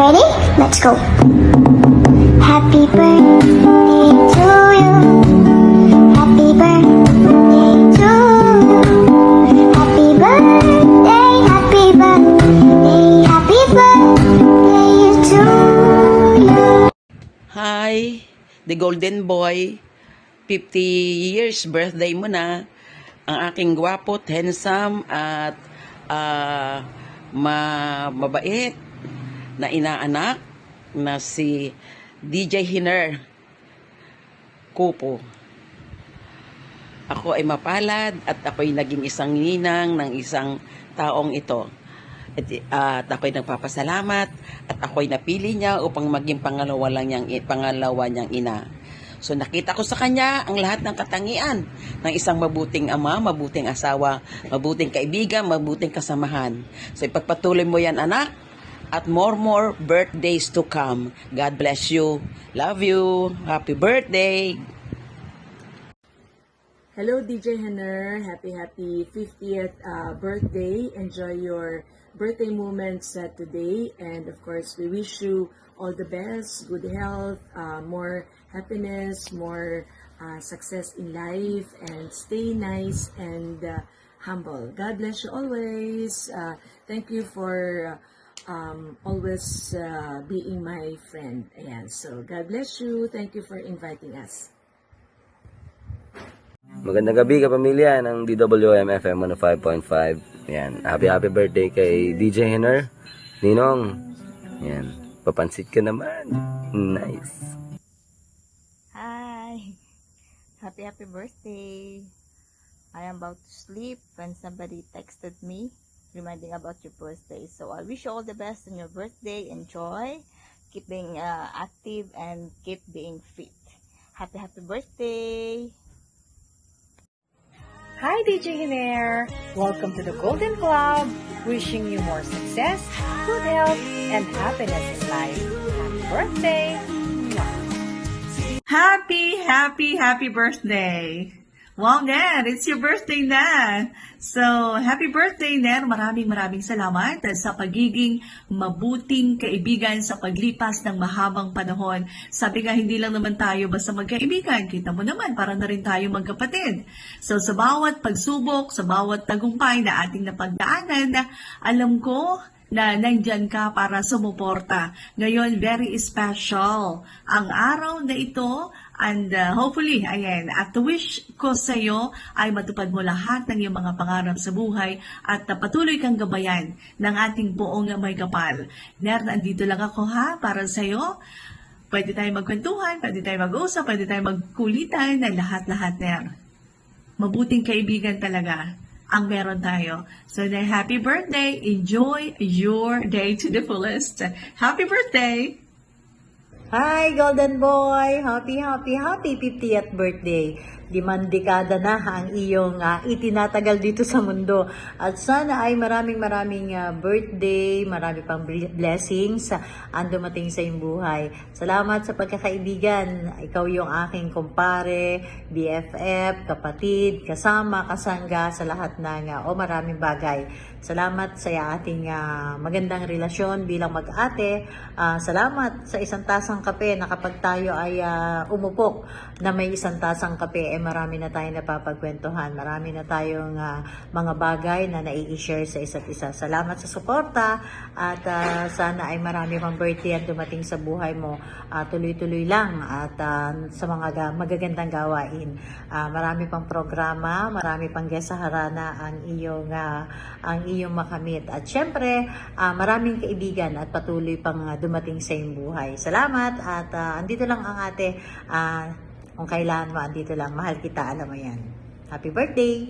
Ready? Let's go. Happy birthday to you. Happy birthday to you. Happy birthday, happy birthday, happy birthday to you. Hi, the Golden Boy. 50 years birthday mo na. Ang aking gwapo, handsome at ah, ma mabait na inaanak na si DJ Hiner Kupo. Ako ay mapalad at ako'y naging isang ninang ng isang taong ito. At, at ako'y nagpapasalamat at ako'y napili niya upang maging pangalawa lang niyang, pangalawa niyang ina. So nakita ko sa kanya ang lahat ng katangian ng isang mabuting ama, mabuting asawa, mabuting kaibigan, mabuting kasamahan. So ipagpatuloy mo yan anak at more more birthdays to come. God bless you. Love you. Happy birthday. Hello, DJ Henner. Happy, happy 50th uh, birthday. Enjoy your birthday moments uh, today. And of course, we wish you all the best, good health, uh, more happiness, more uh, success in life, and stay nice and uh, humble. God bless you always. Uh, thank you for uh, um, always uh, being my friend. Ayan. So, God bless you. Thank you for inviting us. Magandang gabi kapamilya ng DWM FM 105.5. Yan. Happy happy birthday kay DJ Henner. Ninong. Yan. Papansit ka naman. Nice. Hi. Happy happy birthday. I am about to sleep when somebody texted me reminding about your birthday. So I wish you all the best on your birthday. Enjoy. Keep being uh, active and keep being fit. Happy happy birthday. Hi, DJ Hinair! Welcome to the Golden Club, wishing you more success, good health, and happiness in life. Happy birthday! Happy, happy, happy birthday! Wow, Nen, it's your birthday na. So, happy birthday, Nen. Maraming maraming salamat sa pagiging mabuting kaibigan sa paglipas ng mahabang panahon. Sabi nga, hindi lang naman tayo basta magkaibigan. Kita mo naman, para na rin tayo magkapatid. So, sa bawat pagsubok, sa bawat tagumpay na ating napagdaanan, alam ko na nandyan ka para sumuporta. Ngayon, very special ang araw na ito and uh, hopefully, ayan, at wish ko sa iyo ay matupad mo lahat ng iyong mga pangarap sa buhay at uh, patuloy kang gabayan ng ating buong may kapal. Ner, andito lang ako ha, para sa iyo. Pwede tayo magkwentuhan, pwede tayo mag-usap, pwede tayo magkulitan, ng lahat-lahat, Ner mabuting kaibigan talaga ang meron tayo. So, na happy birthday! Enjoy your day to the fullest. Happy birthday! Hi, Golden Boy! Happy, happy, happy 50th birthday! Limang dekada na ang iyong ah, itinatagal dito sa mundo. At sana ay maraming maraming ah, birthday, marami pang bl- blessings ah, ang dumating sa iyong buhay. Salamat sa pagkakaibigan. Ikaw yung aking kumpare, BFF, kapatid, kasama, kasangga sa lahat ng ah, o maraming bagay. Salamat sa ating ah, magandang relasyon bilang mag-ate. Ah, salamat sa isang tasang kape na kapag tayo ay ah, umupok na may isang tasang kape, eh marami na tayong napapagkwentuhan. Marami na tayong ah, mga bagay na nai-share sa isa't isa. Salamat sa suporta at ah, sana ay marami pang birthday ang dumating sa buhay mo. Ah, tuloy-tuloy lang at ah, sa mga ga- magagandang gawain. Ah, marami pang programa, marami pang guest harana ang iyong ah, ang iyong makamit. At syempre, ah, maraming kaibigan at patuloy pang ah, dumating sa iyong buhay. Salamat at ah, andito lang ang ate. Ah, kung kailangan mo, andito lang. Mahal kita, alam mo yan. Happy birthday!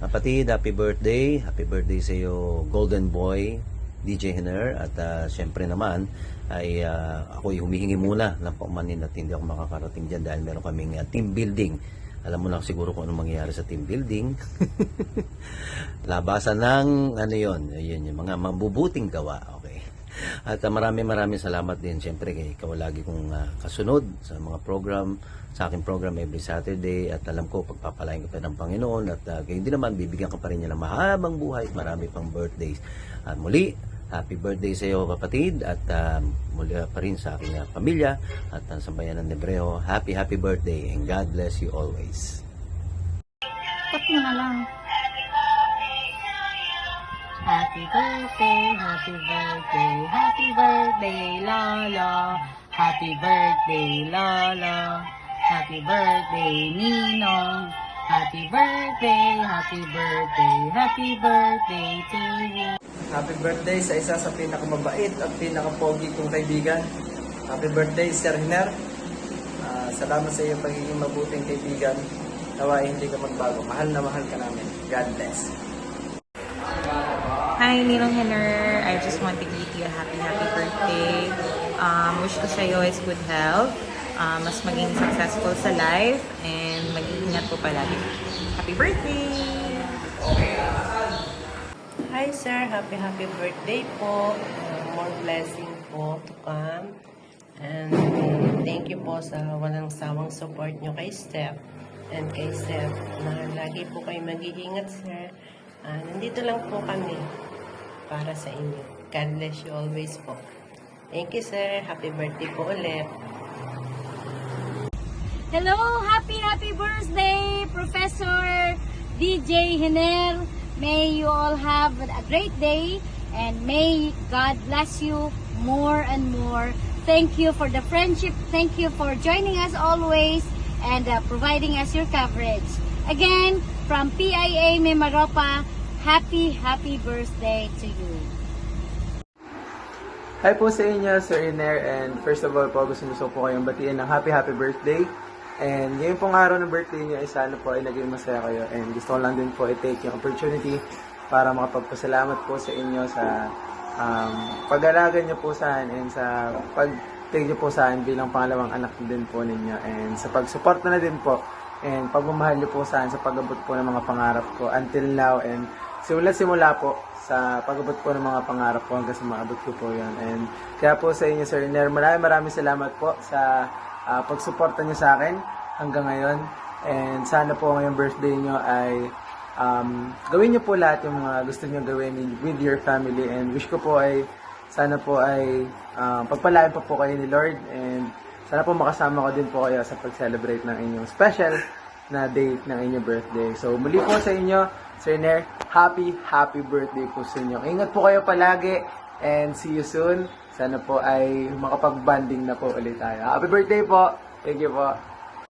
Kapatid, happy birthday. Happy birthday sa iyo, Golden Boy, DJ Henner. At ah, syempre naman, ay uh, ako'y humihingi muna ng paumanin at hindi ako makakarating dyan dahil meron kaming ah, team building. Alam mo lang siguro kung anong mangyayari sa team building. Labasan ng, ano yon yun, yung mga mabubuting gawa. At uh, maraming maraming salamat din syempre kay ikaw lagi kong ah, kasunod sa mga program, sa aking program every Saturday at alam ko pagpapalain ka pa ng Panginoon at uh, gayon din naman bibigyan ka pa rin niya ng mahabang buhay at marami pang birthdays. At muli, Happy birthday sa iyo kapatid at um, muli pa rin sa aking uh, pamilya at uh, sa bayan ng Nebreo. Happy happy birthday and God bless you always. Tap mo na lang. Happy birthday, happy birthday, happy birthday, Lolo. Happy birthday, Lolo. Happy birthday, Ninong. Happy birthday, happy birthday, happy birthday to you. Happy birthday sa isa sa pinakamabait at pinakapogi kong kaibigan. Happy birthday, Sir Hiner. Ah, salamat sa iyong pagiging mabuting kaibigan. Nawa hindi ka magbago. Mahal na mahal ka namin. God bless. Hi, Ninong Henner. I just want to greet you a happy, happy birthday. Um, wish ko sa'yo is good health, uh, mas maging successful sa life, and mag-iingat po palagi. Happy birthday! Hi sir, happy happy birthday po. Uh, more blessing po to come. And thank you po sa walang sawang support nyo kay Steph and kay Steph na lagi po kayo mag-iingat sir. Ah, nandito lang po kami para sa inyo. God bless you always po. Thank you sir. Happy birthday po ulit. Hello, happy, happy birthday, Professor DJ Hiner. May you all have a great day and may God bless you more and more. Thank you for the friendship. Thank you for joining us always and uh, providing us your coverage. Again, from PIA Memaropa, happy, happy birthday to you. Hi po sa inyo, Sir Hiner. And first of all po, gusto gusto po kayong batiin ng happy happy birthday. And ngayon pong araw ng birthday niyo ay sana po ay naging masaya kayo. And gusto ko lang din po i-take yung opportunity para makapagpasalamat po sa inyo sa um, pag-alaga niyo po sa akin and sa pag-take niyo po sa akin bilang pangalawang anak din po ninyo. And sa pag-suporta na din po and pagmamahal niyo po sa akin sa pag-abot po ng mga pangarap ko until now and simula-simula po sa pag-abot po ng mga pangarap ko hanggang sa maabot ko po yun. And kaya po sa inyo, Sir Iner, maraming maraming salamat po sa ah, pagsuporta niyo sa akin hanggang ngayon. And sana po ngayong birthday niyo ay um, gawin niyo po lahat yung mga gusto niyo gawin with your family. And wish ko po ay sana po ay um, pagpalain pa po kayo ni Lord. And sana po makasama ko din po kayo sa pag-celebrate ng inyong special na date ng inyong birthday. So muli po sa inyo, Sir happy, happy birthday po sa inyo. Ingat po kayo palagi and see you soon. Sana po ay makapag-banding na po ulit tayo. Happy birthday po! Thank you po.